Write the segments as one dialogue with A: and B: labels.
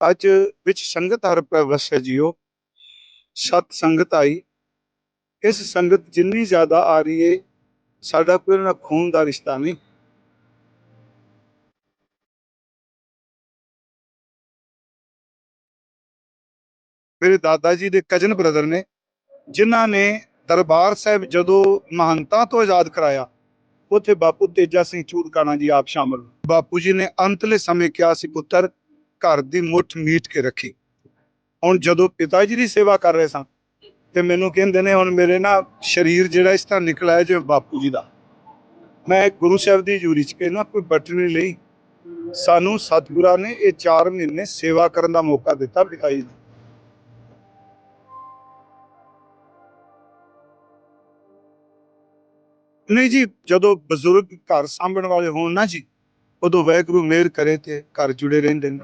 A: ਅੱਜ ਵਿੱਚ ਸੰਗਤ ਹਰ ਪ੍ਰਵਸ ਹੈ ਜੀਓ। ਸਤ ਸੰਗਤ ਆਈ। ਇਸ ਸੰਗਤ ਜਿੰਨੀ ਜ਼ਿਆਦਾ ਆ ਰਹੀ ਹੈ ਸਾਡਾ ਕੋਈ ਨਾ ਖੂਨ ਦਾ ਰਿਸ਼ਤਾ ਨਹੀਂ। ਮੇਰੇ ਦਾਦਾ ਜੀ ਦੇ ਕਜ਼ਨ ਬ੍ਰਦਰ ਨੇ, ਜਿਨ੍ਹਾਂ ਨੇ ਦਰਬਾਰ ਸਾਹਿਬ ਜਦੋਂ ਮਹੰਤਾਂ ਤੋਂ ਆਜ਼ਾਦ ਕਰਾਇਆ, ਉੱਥੇ ਬਾਪੂ ਤੇਜਾ ਸਿੰਘ ਚੂੜਕਾਣਾ ਜੀ ਆਪ ਸ਼ਾਮਲ ਬਾਪੂ ਜੀ ਨੇ ਅੰਤਲੇ ਸਮੇਂ ਕਿਹਾ ਸੀ, ਪੁੱਤਰ ਘਰ ਦੀ ਮੁੱਠ ਮੀਟ ਕੇ ਰੱਖੀ। ਹੁਣ ਜਦੋਂ ਪਿਤਾ ਜੀ ਦੀ ਸੇਵਾ ਕਰ ਰਹੇ ਸਾਂ, ਤੇ ਮੈਨੂੰ ਕਹਿੰਦੇ ਨੇ, ਹੁਣ ਮੇਰੇ ਨਾ ਸਰੀਰ ਜਿਹੜਾ ਇਸ ਤਰ੍ਹਾਂ ਨਿਕਲ ਆਇਆ ਜਿਵੇਂ ਬਾਪੂ ਜੀ ਦਾ। ਮੈਂ ਗੁਰੂ ਸਾਹਿਬ ਦੀ ਹਜ਼ੂਰੀ ਚ ਕਹਿੰਦਾ, ਕੋਈ ਬਟਨ ਲਈ। ਸਾਨੂੰ ਸਤਿਗੁਰਾਂ ਨੇ ਇਹ 4 ਮਹੀਨੇ ਸੇਵਾ ਕਰਨ ਦਾ ਮੌਕਾ ਦਿੱਤਾ ਪਿਤਾ ਜੀ ਨਹੀਂ ਜੀ, ਜਦੋਂ ਬਜ਼ੁਰਗ ਘਰ ਸਾਂਭਣ ਵਾਲੇ ਹੋਣ ਨਾ ਜੀ, ਉਦੋਂ ਵਾਹਿਗੁਰੂ ਮਿਹਰ ਕਰੇ ਤੇ ਘਰ ਜੁੜੇ ਰਹਿੰਦੇ ਨੇ।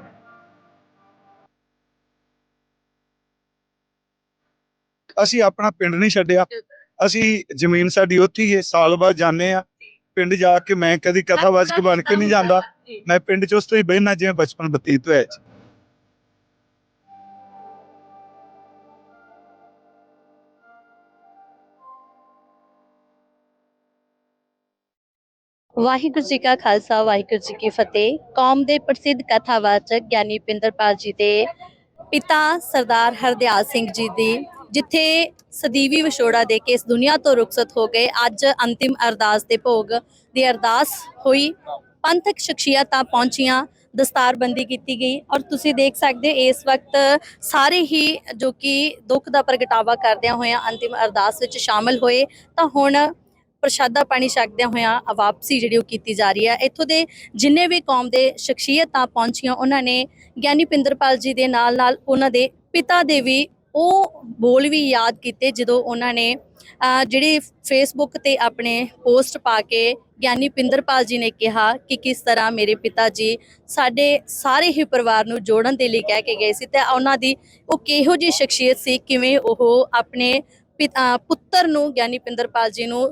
A: ਅਸੀਂ ਆਪਣਾ ਪਿੰਡ ਨਹੀਂ ਛੱਡਿਆ। ਅਸੀਂ ਜ਼ਮੀਨ ਸਾਡੀ ਉੱਥੇ ਹੀ ਹੈ, ਸਾਲ ਬਾਅਦ ਜਾਂਦੇ ਆ ਪਿੰਡ ਜਾ ਕੇ ਮੈਂ ਕਦੀ ਕਥਾਵਾਚਕ ਬਣ ਕੇ ਨਹੀਂ ਜਾਂਦਾ। ਮੈਂ ਪਿੰਡ ਚ ਉਸ ਤੋਂ ਹੀ ਬਹਿਣਾ ਜਿਵੇਂ ਬਚਪਨ ਬਤੀਤ ਹੋਇਆ ਜੀ।
B: ਵਾਹਿਗੁਰੂ ਜੀ ਕਾ ਖਾਲਸਾ, ਵਾਹਿਗੁਰੂ ਜੀ ਕੀ ਫਤਿਹ। ਕੌਮ ਦੇ ਪ੍ਰਸਿੱਧ ਕਥਾਵਾਚਕ ਗਿਆਨੀ ਪਿੰਦਰਪਾਲ ਜੀ ਦੇ ਪਿਤਾ ਸਰਦਾਰ ਹਰਦਿਆਲ ਸਿੰਘ ਜੀ ਦੀ ਜਿੱਥੇ ਸਦੀਵੀ ਵਿਛੋੜਾ ਦੇ ਕੇ ਇਸ ਦੁਨੀਆ ਤੋਂ ਰੁਖਸਤ ਹੋ ਗਏ, ਅੱਜ ਅੰਤਿਮ ਅਰਦਾਸ ਦੇ ਭੋਗ ਦੀ ਅਰਦਾਸ ਹੋਈ। ਪੰਥਕ ਸ਼ਖਸੀਅਤਾਂ ਪਹੁੰਚੀਆਂ, ਦਸਤਾਰਬੰਦੀ ਕੀਤੀ ਗਈ ਔਰ ਤੁਸੀਂ ਦੇਖ ਸਕਦੇ ਹੋ, ਇਸ ਵਕਤ ਸਾਰੇ ਹੀ ਜੋ ਕਿ ਦੁੱਖ ਦਾ ਪ੍ਰਗਟਾਵਾ ਕਰਦਿਆਂ ਹੋਇਆਂ ਅੰਤਿਮ ਅਰਦਾਸ ਵਿੱਚ ਸ਼ਾਮਲ ਹੋਏ। ਤਾਂ ਹੁਣ ਪ੍ਰਸ਼ਾਦਾ ਪਾਣੀ ਛਕਦਿਆਂ ਹੋਇਆਂ ਵਾਪਸੀ ਜਿਹੜੀ ਉਹ ਕੀਤੀ ਜਾ ਰਹੀ ਹੈ। ਇੱਥੋਂ ਦੇ ਜਿੰਨੇ ਵੀ ਕੌਮ ਦੇ ਸ਼ਖਸੀਅਤਾਂ ਪਹੁੰਚੀਆਂ, ਉਹਨਾਂ ਨੇ ਗਿਆਨੀ ਪਿੰਦਰਪਾਲ ਜੀ ਦੇ ਨਾਲ ਨਾਲ ਉਹਨਾਂ ਦੇ ਪਿਤਾ ਦੇ ਵੀ ਉਹ ਬੋਲ ਵੀ ਯਾਦ ਕੀਤੇ ਜਦੋਂ ਉਹਨਾਂ ਨੇ ਜਿਹੜੇ ਫੇਸਬੁੱਕ ਤੇ ਆਪਣੇ ਪੋਸਟ ਪਾ ਕੇ ਗਿਆਨੀ ਪਿੰਦਰਪਾਲ ਜੀ ਨੇ ਕਿਹਾ ਕਿ ਕਿਸ ਤਰ੍ਹਾਂ ਮੇਰੇ ਪਿਤਾ ਜੀ ਸਾਡੇ ਸਾਰੇ ਹੀ ਪਰਿਵਾਰ ਨੂੰ ਜੋੜਨ ਦੇ ਲਈ ਕਹਿ ਕੇ ਗਏ ਸੀ ਤੇ ਉਹਨਾਂ ਦੀ ਉਹ ਕਿਹੋ ਜਿਹੀ ਸ਼ਖਸੀਅਤ ਸੀ, ਕਿਵੇਂ ਉਹ ਆਪਣੇ ਪਿਤ- ਪੁੱਤਰ ਨੂੰ ਗਿਆਨੀ ਪਿੰਦਰਪਾਲ ਜੀ ਨੂੰ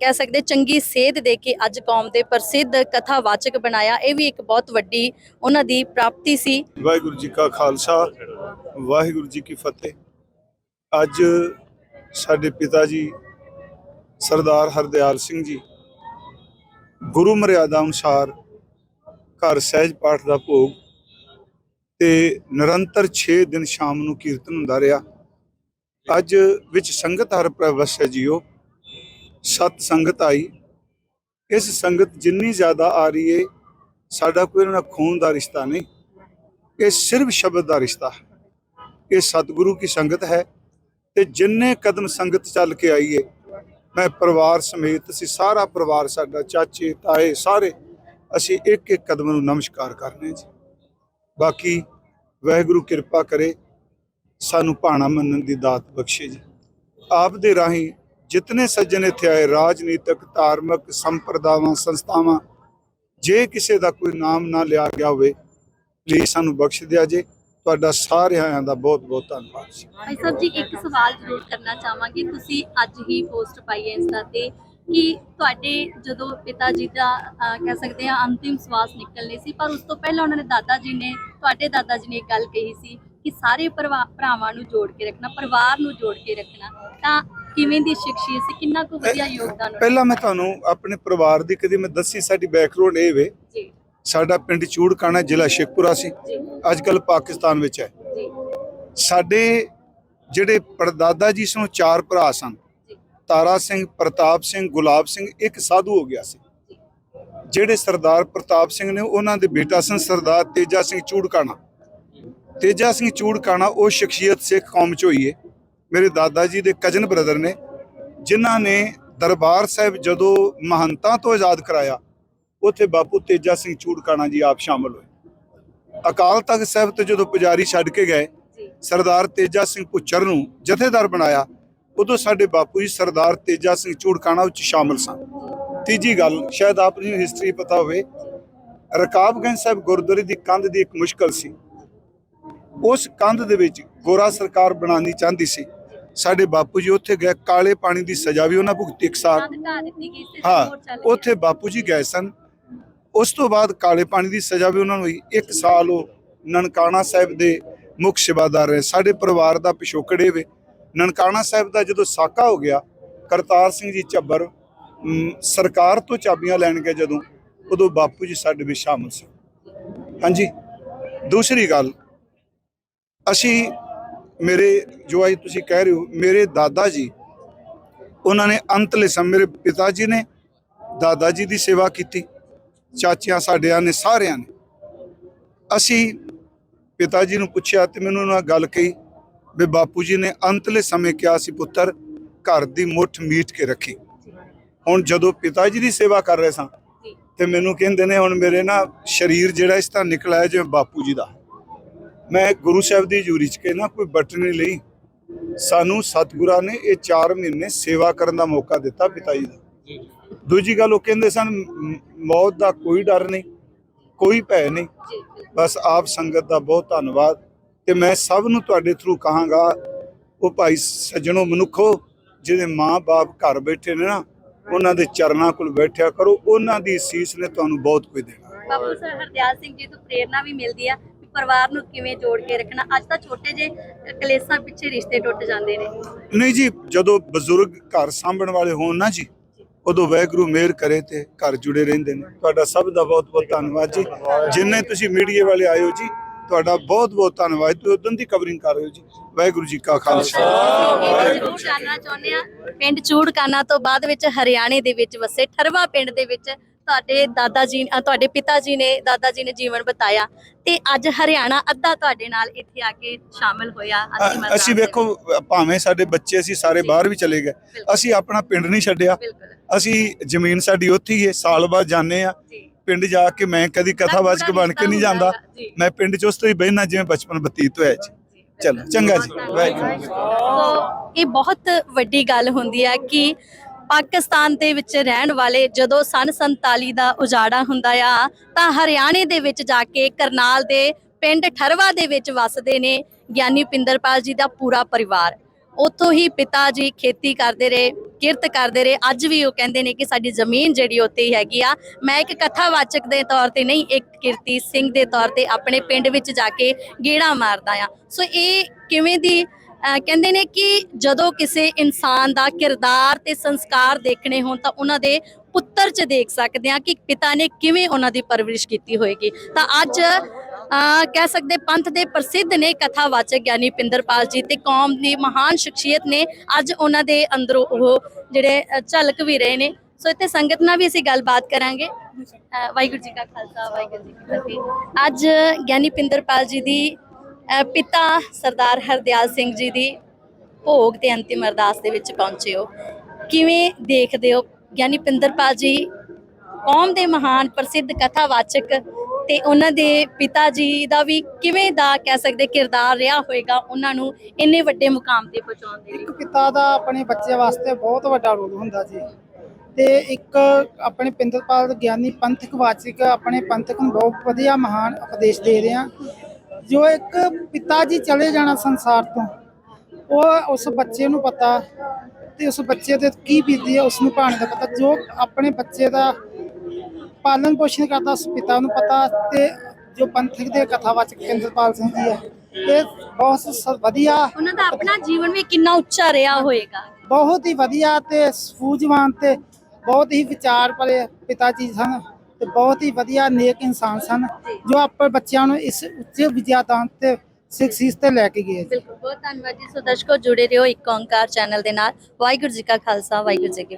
B: ਕਹਿ ਸਕਦੇ, ਚੰਗੀ ਸੇਧ ਦੇ ਕੇ ਅੱਜ ਕੌਮ ਦੇ ਪ੍ਰਸਿੱਧ ਕਥਾਵਾਚਕ ਬਣਾਇਆ। ਇਹ ਵੀ ਇੱਕ ਬਹੁਤ ਵੱਡੀ ਉਹਨਾਂ ਦੀ ਪ੍ਰਾਪਤੀ ਸੀ।
A: ਵਾਹਿਗੁਰੂ ਜੀ ਕਾ ਖਾਲਸਾ, ਵਾਹਿਗੁਰੂ ਜੀ ਕੀ ਫਤਿਹ। ਅੱਜ ਸਾਡੇ ਪਿਤਾ ਜੀ, ਸਰਦਾਰ ਹਰਦਿਆਲ ਸਿੰਘ ਜੀ, ਗੁਰੂ ਮਰਿਆਦਾ ਅਨੁਸਾਰ ਘਰ ਸਹਿਜ ਪਾਠ ਦਾ ਭੋਗ ਤੇ ਨਿਰੰਤਰ 6 ਦਿਨ ਸ਼ਾਮ ਨੂੰ ਕੀਰਤਨ ਹੁੰਦਾ ਰਿਹਾ। ਅੱਜ ਵਿੱਚ ਸੰਗਤ ਹਰ ਪ੍ਰਵਸ ਹੈ ਜੀਓ। ਸਤ ਸੰਗਤ ਆਈ। ਇਸ ਸੰਗਤ ਜਿੰਨੀ ਜ਼ਿਆਦਾ ਆ ਰਹੀ ਹੈ ਸਾਡਾ ਕੋਈ ਨਾ ਖੂਨ ਦਾ ਰਿਸ਼ਤਾ ਨਹੀਂ। ਇਹ ਸਿਰਫ ਸ਼ਬਦ ਦਾ ਰਿਸ਼ਤਾ। ਹੈ ਇਹ ਸਤਿਗੁਰੂ ਕੀ ਸੰਗਤ ਹੈ ਤੇ ਜਿੰਨੇ ਕਦਮ ਸੰਗਤ ਚੱਲ ਕੇ ਆਈ ਹੈ ਮੈਂ ਪਰਿਵਾਰ ਸਮੇਤ, ਅਸੀਂ ਸਾਰਾ ਪਰਿਵਾਰ, ਸਾਡਾ ਚਾਚੇ, ਤਾਏ, ਸਾਰੇ, ਅਸੀਂ ਇੱਕ ਇੱਕ ਕਦਮ ਨੂੰ ਨਮਸਕਾਰ ਕਰਨੇ ਜੀ। ਬਾਕੀ ਵਾਹਿਗੁਰੂ ਕਿਰਪਾ ਕਰੇ, ਸਾਨੂੰ ਭਾਣਾ ਮੰਨਣ ਦੀ ਦਾਤ ਬਖਸ਼ੇ ਜੀ। ਆਪ ਦੇ ਰਾਹੀਂ ਜਿਤਨੇ ਸੱਜਣ ਇੱਥੇ ਆਏ, ਰਾਜਨੀਤਿਕ, ਧਾਰਮਿਕ, ਸੰਪਰਦਾਵਾਂ, ਸੰਸਥਾਵਾਂ, ਜੇ ਕਿਸੇ ਦਾ ਕੋਈ ਨਾਮ ਨਾ ਲਿਆ ਗਿਆ ਹੋਵੇ ਪਲੀਜ਼ ਸਾਨੂੰ ਬਖਸ਼ ਦਿਆ ਜੇ। ਤੁਹਾਡਾ ਸਾਰਿਆਂ ਦਾ ਬਹੁਤ ਬਹੁਤ ਧੰਨਵਾਦ ਜੀ।
B: ਭਾਈ ਸਾਹਿਬ ਜੀ, ਇੱਕ ਸਵਾਲ ਜ਼ਰੂਰ ਕਰਨਾ ਚਾਹਾਂਗੇ। ਤੁਸੀਂ ਅੱਜ ਹੀ ਪੋਸਟ ਪਾਈ ਹੈ ਇੰਸਟਾ ਤੇ ਕਿ ਤੁਹਾਡੇ ਜਦੋਂ ਪਿਤਾ ਜੀ ਦਾ ਕਹਿ ਸਕਦੇ ਆ ਅੰਤਿਮ ਸਵਾਸ ਨਿਕਲਨੇ ਸੀ, ਪਰ ਉਸ ਤੋਂ ਪਹਿਲਾਂ ਉਹਨਾਂ ਨੇ ਦਾਦਾ ਜੀ ਨੇ, ਤੁਹਾਡੇ ਦਾਦਾ ਜੀ ਨੇ ਇੱਕ ਗੱਲ ਕਹੀ ਸੀ ਕਿ ਸਾਰੇ ਭਰਾਵਾਂ ਨੂੰ ਜੋੜ ਕੇ ਰੱਖਣਾ, ਪਰਿਵਾਰ ਨੂੰ ਜੋੜ ਕੇ ਰੱਖਣਾ। ਤਾਂ ਕਿਵੇਂ ਦੀ ਸ਼ਖਸੀਅਤ ਸੀ? ਕਿੰਨਾ ਕੁ ਵਧੀਆ ਯੋਗਦਾਨ ਉਹਨਾਂ
A: ਪਹਿਲਾਂ ਮੈਂ ਤੁਹਾਨੂੰ ਆਪਣੇ ਪਰਿਵਾਰ ਦੀ ਕਦੀ ਮੈਂ ਦੱਸੀ ਸਾਡੀ ਬੈਕਗ੍ਰਾਉਂਡ ਇਹ ਵੇ।
B: ਜੀ।
A: ਸਾਡਾ ਪਿੰਡ ਚੂੜਕਾਣਾ ਜ਼ਿਲ੍ਹਾ ਸ਼ੇਖਪੁਰਾ ਸੀ।
B: ਜੀ।
A: ਅੱਜ ਕੱਲ ਪਾਕਿਸਤਾਨ ਵਿੱਚ ਹੈ।
B: ਜੀ।
A: ਸਾਡੇ ਜਿਹੜੇ ਪਰਦਾਦਾ ਜੀ ਉਹ ਚਾਰ ਭਰਾ ਸਨ। ਤਾਰਾ ਸਿੰਘ ਪ੍ਰਤਾਪ ਸਿੰਘ ਗੁਲਾਬ ਸਿੰਘ ਇੱਕ ਸਾਧੂ ਹੋ ਗਿਆ ਸੀ। ਜਿਹੜੇ ਸਰਦਾਰ ਪ੍ਰਤਾਪ ਸਿੰਘ ਨੇ ਉਹਨਾਂ ਦੇ ਬੇਟਾ ਸਨ ਸਰਦਾਰ ਤੇਜਾ ਸਿੰਘ ਚੂੜਕਾਣਾ। ਤੇਜਾ ਸਿੰਘ ਚੂੜਕਾਣਾ ਉਹ ਸ਼ਖਸੀਅਤ ਸਿੱਖ ਕੌਮ ਚ ਹੋਈ ਹੈ ਮੇਰੇ ਦਾਦਾ ਜੀ ਦੇ ਕਜ਼ਨ ਬ੍ਰਦਰ ਨੇ ਜਿਨ੍ਹਾਂ ਨੇ ਦਰਬਾਰ ਸਾਹਿਬ ਜਦੋਂ ਮਹੰਤਾਂ ਤੋਂ ਆਜ਼ਾਦ ਕਰਾਇਆ ਉੱਥੇ ਬਾਪੂ ਤੇਜਾ ਸਿੰਘ ਚੂੜਕਾਣਾ ਜੀ ਆਪ ਸ਼ਾਮਲ ਹੋਏ। ਅਕਾਲ ਤਖਤ ਸਾਹਿਬ ਤੋਂ ਜਦੋਂ ਪੁਜਾਰੀ ਛੱਡ ਕੇ ਗਏ ਸਰਦਾਰ ਤੇਜਾ ਸਿੰਘ ਪੁੱਚਰ ਨੂੰ ਜਥੇਦਾਰ ਬਣਾਇਆ ਉਦੋਂ ਸਾਡੇ ਬਾਪੂ ਜੀ ਸਰਦਾਰ ਤੇਜਾ ਸਿੰਘ ਚੂੜਕਾਣਾ ਵਿੱਚ ਸ਼ਾਮਲ ਸਨ। ਤੀਜੀ ਗੱਲ ਸ਼ਾਇਦ ਆਪ ਨੂੰ ਹਿਸਟਰੀ ਪਤਾ ਹੋਵੇ ਰਕਾਬਗੰਜ ਸਾਹਿਬ ਗੁਰਦੁਆਰੇ ਦੀ ਕੰਧ ਦੀ ਇੱਕ ਮੁਸ਼ਕਲ ਸੀ। ਉਸ ਕੰਧ ਦੇ ਵਿੱਚ ਗੋਰਾ ਸਰਕਾਰ ਬਣਾਉਣੀ ਚਾਹੁੰਦੀ ਸੀ। ਸਾਡੇ ਬਾਪੂ ਜੀ ਉੱਥੇ ਗਏ ਕਾਲੇ ਪਾਣੀ ਦੀ ਸਜ਼ਾ ਵੀ ਉਹਨਾਂ ਭੁਗਤੀ ਇੱਕ ਸਾਲ। ਹਾਂ। ਉੱਥੇ ਬਾਪੂ ਜੀ ਗਏ ਸਨ। ਉਸ ਤੋਂ ਬਾਅਦ ਕਾਲੇ ਪਾਣੀ ਦੀ ਸਜ਼ਾ ਵੀ ਉਹਨਾਂ ਨੂੰ ਹੋਈ। ਇੱਕ ਸਾਲ ਉਹ ਨਨਕਾਣਾ ਸਾਹਿਬ ਦੇ ਮੁੱਖ ਸੇਵਾਦਾਰ ਰਹੇ। ਸਾਡੇ ਪਰਿਵਾਰ ਦਾ ਪਿਛੋਕੜੇ ਵੇ। ਨਨਕਾਣਾ ਸਾਹਿਬ ਦਾ ਜਦੋਂ ਸਾਕਾ ਹੋ ਗਿਆ ਕਰਤਾਰ ਸਿੰਘ ਜੀ ਅਮ, ਸਰਕਾਰ ਤੋਂ ਚਾਬੀਆਂ ਲੈਣ ਗਏ ਜਦੋਂ ਉਦੋਂ ਬਾਪੂ ਜੀ ਸਾਡੇ ਵਿੱਚ ਸ਼ਾਮਲ ਸੀ। ਹਾਂਜੀ ਦੂਸਰੀ ਗੱਲ ਅਸੀਂ ਮੇਰੇ ਜੋ ਅੱਜ ਤੁਸੀਂ ਕਹਿ ਰਹੇ ਹੋ ਮੇਰੇ ਦਾਦਾ ਜੀ ਉਹਨਾਂ ਨੇ ਅੰਤਲੇ ਸਮੇਂ ਮੇਰੇ ਪਿਤਾ ਜੀ ਨੇ ਦਾਦਾ ਜੀ ਦੀ ਸੇਵਾ ਕੀਤੀ ਚਾਚਿਆਂ ਸਾਡਿਆਂ ਨੇ ਸਾਰਿਆਂ ਨੇ। ਅਸੀਂ ਪਿਤਾ ਜੀ ਨੂੰ ਪੁੱਛਿਆ ਤੇ ਮੈਨੂੰ ਉਹਨਾਂ ਗੱਲ ਕਹੀ ਵੀ ਬਾਪੂ ਜੀ ਨੇ ਅੰਤਲੇ ਸਮੇਂ ਕਿਹਾ ਸੀ ਪੁੱਤਰ ਘਰ ਦੀ ਮੁੱਠ ਮੀਟ ਕੇ ਰੱਖੀ। ਹੁਣ ਜਦੋਂ ਪਿਤਾ ਜੀ ਦੀ ਸੇਵਾ ਕਰ ਰਹੇ ਸਾਂ। ਤੇ ਮੈਨੂੰ ਕਹਿੰਦੇ ਨੇ ਹੁਣ ਮੇਰੇ ਨਾ ਸਰੀਰ ਜਿਹੜਾ ਇਸ ਤਰ੍ਹਾਂ ਨਿਕਲ ਆਇਆ ਜਿਵੇਂ ਬਾਪੂ ਜੀ ਦਾ। ਮੈਂ ਗੁਰੂ ਸਾਹਿਬ ਦੀ ਹਜ਼ੂਰੀ ਚ ਕੇ ਨਾ ਕੋਈ ਬਟਨ ਲਈ ਸਾਨੂੰ ਸਤਿਗੁਰਾਂ ਨੇ ਇਹ 4 ਮਹੀਨੇ ਸੇਵਾ ਕਰਨ ਦਾ ਮੌਕਾ ਦਿੱਤਾ ਪਿਤਾ ਜੀ ਦਾ ਦੂਜੀ ਗੱਲ ਉਹ ਕਹਿੰਦੇ ਸਨ ਮ- ਮੌਤ ਦਾ ਕੋਈ ਡਰ ਨਹੀਂ ਕੋਈ ਭੈ ਨਹੀਂ
B: ਜੀ
A: ਬਸ ਆਪ ਸੰਗਤ ਦਾ ਬਹੁਤ ਧੰਨਵਾਦ ਤੇ ਮੈਂ ਸਭ ਨੂੰ ਤੁਹਾਡੇ ਥਰੂ ਕਹਾਂਗਾ ਉਹ ਭਾਈ ਸੱਜਣੋ ਮਨੁੱਖੋ ਜਿਹਦੇ ਮਾਂ-ਬਾਪ ਘਰ ਬੈਠੇ ਨੇ ਨਾ ਉਹਨਾਂ ਦੇ ਚਰਨਾਂ ਕੋਲ ਬੈਠਿਆ ਕਰੋ ਉਹਨਾਂ ਦੀ ਸੀਸ ਨੇ ਤੁਹਾਨੂੰ ਬਹੁਤ ਕੁਝ ਦੇਣਾ।
B: ਬਾਪੂ ਸਰ ਹਰਦਿਆਲ ਸਿੰਘ ਜੀ ਤੋਂ ਪ੍ਰੇਰਣਾ ਵੀ ਮਿਲਦੀ ਆ। ਪਰਿਵਾਰ ਨੂੰ ਕਿਵੇਂ ਜੋੜ ਕੇ ਰੱਖਣਾ ਅੱਜ ਤਾਂ ਛੋਟੇ ਜੇ ਕਲੇਸਾਂ ਪਿੱਛੇ ਰਿਸ਼ਤੇ ਟੁੱਟ ਜਾਂਦੇ ਨੇ।
A: ਨਹੀਂ ਜੀ ਜਦੋਂ ਬਜ਼ੁਰਗ ਘਰ ਸਾਂਭਣ ਵਾਲੇ ਹੋਣ ਨਾ ਜੀ ਉਦੋਂ ਵੈਗਰੂ ਮਿਹਰ ਕਰੇ ਤੇ ਘਰ ਜੁੜੇ ਰਹਿੰਦੇ ਨੇ। ਤੁਹਾਡਾ ਸਭ ਦਾ ਬਹੁਤ ਬਹੁਤ ਧੰਨਵਾਦ ਜੀ। ਜਿੰਨੇ ਤੁਸੀਂ ਮੀਡੀਆ ਵਾਲੇ ਹੋ ਜੀ ਤੁਹਾਡਾ ਬਹੁਤ ਬਹੁਤ ਧੰਨਵਾਦ। ਤੁਸੀਂ ਉਦੋਂ ਦੀ ਕਵਰਿੰਗ ਕਰ ਰਹੇ ਹੋ ਜੀ। ਵਾਹਿਗੁਰੂ ਜੀ ਕਾ ਖਾਲਸਾ।
B: ਇਹ ਜ਼ਰੂਰ ਜਾਣਨਾ ਚਾਹੁੰਦੇ ਆ ਪਿੰਡ ਚੂੜਕਾਨਾ ਤੋਂ ਬਾਅਦ ਵਿੱਚ ਹਰਿਆਣੇ ਦੇ ਵਿੱਚ ਵਸੇ ਠਰਵਾ ਪਿੰਡ ਦੇ ਵਿੱਚ ਤੁਹਾਡੇ ਦਾਦਾ ਜੀ ਅ, ਤੁਹਾਡੇ ਪਿਤਾ ਜੀ ਨੇ ਦਾਦਾ ਜੀ ਨੇ ਜੀਵਨ ਬਤਾਇਆ ਤੇ ਅੱਜ ਹਰਿਆਣਾ ਅੱਧਾ ਤੁਹਾਡੇ ਨਾਲ ਇੱਥੇ ਆ ਕੇ ਸ਼ਾਮਲ ਹੋਇਆ। ਅੰਤਿਮ
A: ਅ- ਅਸੀਂ ਵੇਖੋ ਭਾਵੇਂ ਸਾਡੇ ਬੱਚੇ ਅਸੀਂ ਸਾਰੇ ਬਾਹਰ ਵੀ ਚਲੇ ਗਏ
B: ਬਿਲਕੁਲ।
A: ਅਸੀਂ ਆਪਣਾ ਪਿੰਡ ਨਹੀਂ ਛੱਡਿਆ।
B: ਬਿਲਕੁਲ।
A: ਅਸੀਂ ਜ਼ਮੀਨ ਸਾਡੀ ਉੱਥੇ ਹੀ ਹੈ ਸਾਲ ਬਾਅਦ ਜਾਂਦੇ ਆ
B: ਜੀ।
A: ਪਿੰਡ ਜਾ ਕੇ ਮੈਂ ਕਦੀ ਕਥਾਵਾਚਕ ਬਣ ਕੇ ਨਹੀਂ ਜਾਂਦਾ।
B: ਜੀ।
A: ਮੈਂ ਪਿੰਡ 'ਚ ਉਸ ਤੋਂ ਹੀ ਬਹਿਣਾ ਜਿਵੇਂ ਬਚਪਨ ਬਤੀਤ ਹੋਇਆ ਜੀ। ਚਲੋ ਚੰਗਾ ਜੀ। ਵਾਹਿਗੁਰੂ।
B: ਸੋ ਇਹ ਬਹੁਤ ਵੱਡੀ ਗੱਲ ਹੁੰਦੀ ਹੈ ਕਿ ਪਾਕਿਸਤਾਨ ਦੇ ਵਿੱਚ ਰਹਿਣ ਵਾਲੇ ਜਦੋਂ ਸਨ 47 ਦਾ ਉਜਾੜਾ ਹੁੰਦਾ ਆ, ਤਾਂ ਹਰਿਆਣੇ ਦੇ ਵਿੱਚ ਜਾ ਕੇ ਕਰਨਾਲ ਦੇ ਪਿੰਡ ਠਰਵਾ ਦੇ ਵਿੱਚ ਵੱਸਦੇ ਨੇ ਗਿਆਨੀ ਪਿੰਦਰਪਾਲ ਜੀ ਦਾ ਪੂਰਾ ਪਰਿਵਾਰ। ਉੱਥੋਂ ਹੀ ਪਿਤਾ ਜੀ ਖੇਤੀ ਕਰਦੇ ਰਹੇ, ਕਿਰਤ ਕਰਦੇ ਰਹੇ। ਅੱਜ ਵੀ ਉਹ ਕਹਿੰਦੇ ਨੇ ਕਿ ਸਾਡੀ ਜ਼ਮੀਨ ਜਿਹੜੀ ਉੱਤੇ ਹੀ ਹੈਗੀ ਆ। ਮੈਂ ਇੱਕ ਕਥਾਵਾਚਕ ਦੇ ਤੌਰ ਤੇ ਨਹੀਂ, ਇੱਕ ਕਿਰਤੀ ਸਿੰਘ ਦੇ ਤੌਰ ਤੇ ਆਪਣੇ ਪਿੰਡ ਵਿੱਚ ਜਾ ਕੇ ਗੇੜਾ ਮਾਰਦਾ ਆ। ਸੋ ਇਹ ਕਿਵੇਂ ਦੀ ਕਹਿੰਦੇ ਨੇ ਕਿ ਜਦੋਂ ਕਿਸੇ ਇਨਸਾਨ ਦਾ ਕਿਰਦਾਰ ਤੇ ਸੰਸਕਾਰ ਦੇਖਣੇ ਹੋਣ ਤਾਂ ਉਹਨਾਂ ਦੇ ਪੁੱਤਰ 'ਚ ਦੇਖ ਸਕਦੇ ਆ ਕਿ ਪਿਤਾ ਨੇ ਕਿਵੇਂ ਉਹਨਾਂ ਦੀ ਪਰਵਰਿਸ਼ ਕੀਤੀ ਹੋਏਗੀ। ਤਾਂ ਅੱਜ ਕਹਿ ਸਕਦੇ ਪੰਥ ਦੇ ਪ੍ਰਸਿੱਧ ਨੇ ਕਥਾਵਾਚਕ ਗਿਆਨੀ ਪਿੰਦਰਪਾਲ ਜੀ ਤੇ ਕੌਮ ਦੀ ਮਹਾਨ ਸ਼ਖਸੀਅਤ ਨੇ ਅੱਜ ਉਹਨਾਂ ਦੇ ਅੰਦਰੋਂ ਉਹ ਜਿਹੜੇ ਝਲਕ ਵੀ ਰਹੇ ਨੇ। ਸੋ ਇੱਥੇ ਸੰਗਤ ਨਾਲ ਵੀ ਅਸੀਂ ਗੱਲਬਾਤ ਕਰਾਂਗੇ। ਵਾਹਿਗੁਰੂ ਜੀ ਕਾ ਖਾਲਸਾ, ਵਾਹਿਗੁਰੂ ਜੀ ਕੀ ਫਤਿਹ। ਅੱਜ ਗਿਆਨੀ ਪਿੰਦਰਪਾਲ ਜੀ ਦੀ ਪਿਤਾ ਸਰਦਾਰ ਹਰਦਿਆਲ ਸਿੰਘ ਜੀ ਦੀ ਭੋਗ ਤੇ ਅੰਤਿਮ ਅਰਦਾਸ ਦੇ ਵਿੱਚ ਪਹੁੰਚੇ ਹੋ। ਕਿਵੇਂ ਦੇਖਦੇ ਹੋ? ਗਿਆਨੀ ਪਿੰਦਰਪਾਲ ਜੀ ਕੌਮ ਦੇ ਮਹਾਨ ਪ੍ਰਸਿੱਧ ਕਥਾਵਾਚਕ ਤੇ ਉਹਨਾਂ ਦੇ ਪਿਤਾ ਜੀ ਦਾ ਵੀ ਕਿਵੇਂ ਦਾ ਕਹਿ ਸਕਦੇ ਕਿਰਦਾਰ ਰਿਹਾ ਹੋਏਗਾ? ਉਹਨਾਂ ਨੂੰ ਇੰਨੇ ਵੱਡੇ ਮੁਕਾਮ ਤੇ ਪਹੁੰਚਾਉਣ ਦੇ ਲਈ।
C: ਇੱਕ ਪਿਤਾ ਦਾ ਆਪਣੇ ਬੱਚੇ ਵਾਸਤੇ ਬਹੁਤ ਵੱਡਾ ਰੋਲ ਹੁੰਦਾ ਜੀ। ਤੇ ਇੱਕ ਆਪਣੇ ਪਿੰਦਰਪਾਲ ਗਿਆਨੀ ਪੰਥਕ ਵਾਚਕ ਆਪਣੇ ਪੰਥਕ ਨੂੰ ਬਹੁਤ ਵਧੀਆ ਮਹਾਨ ਉਪਦੇਸ਼ ਦੇ ਰਹੇ ਆ। ਜੋ ਇੱਕ ਪਿਤਾ ਜੀ ਚਲੇ ਜਾਣਾ ਸੰਸਾਰ ਤੋਂ ਉਹ ਉਸ ਬੱਚੇ ਨੂੰ ਪਤਾ ਤੇ ਉਸ ਬੱਚੇ ਤੇ ਕੀ ਬੀਤੀ ਹੈ ਉਸ ਨੂੰ ਕਹਾਣੀ ਦਾ ਪਤਾ। ਜੋ ਆਪਣੇ ਬੱਚੇ ਦਾ ਪਾਲਣ ਪੋਸ਼ਣ ਕਰਦਾ ਉਸ ਪਿਤਾ ਨੂੰ ਪਤਾ ਤੇ ਜੋ ਪੰਥਕ ਦੇ ਕਥਾਵਾਚਕ ਪਿੰਦਰਪਾਲ ਸਿੰਘ ਜੀ ਹੈ ਇਹ ਬਹੁਤ ਵਧੀਆ
B: ਉਹਨਾਂ ਦਾ ਆਪਣਾ ਜੀਵਨ ਵੀ ਕਿੰਨਾ ਉੱਚਾ ਰਿਹਾ ਹੋਏਗਾ।
C: ਬਹੁਤ ਹੀ ਵਧੀਆ ਤੇ ਸੂਝਵਾਨ ਤੇ ਬਹੁਤ ਹੀ ਵਿਚਾਰ ਭਰੇ ਪਿਤਾ ਜੀ ਸਨ। ਤੇ ਬਹੁਤ ਹੀ ਵਧੀਆ ਨੇਕ ਇਨਸਾਨ ਸਨ, ਜੋ ਆਪਾਂ ਬੱਚਿਆਂ ਨੂੰ ਇਸ ਉੱਚ ਵਿਦਿਆਦਾਨ ਤੇ ਸਿੱਖਿਸ ਤੇ ਲੈ ਕੇ ਗਏ।
B: ਬਿਲਕੁਲ, ਬਹੁਤ ਧੰਨਵਾਦ ਜੀ। ਸੋ ਦਰਸ਼ਕੋ ਜੁੜੇ ਰਹੋ ਇੱਕ ਓੰਕਾਰ ਚੈਨਲ ਦੇ ਨਾਲ। ਵਾਹਿਗੁਰੂ ਜੀ ਕਾ ਖਾਲਸਾ, ਵਾਹਿਗੁਰੂ ਜੀ ਕੀ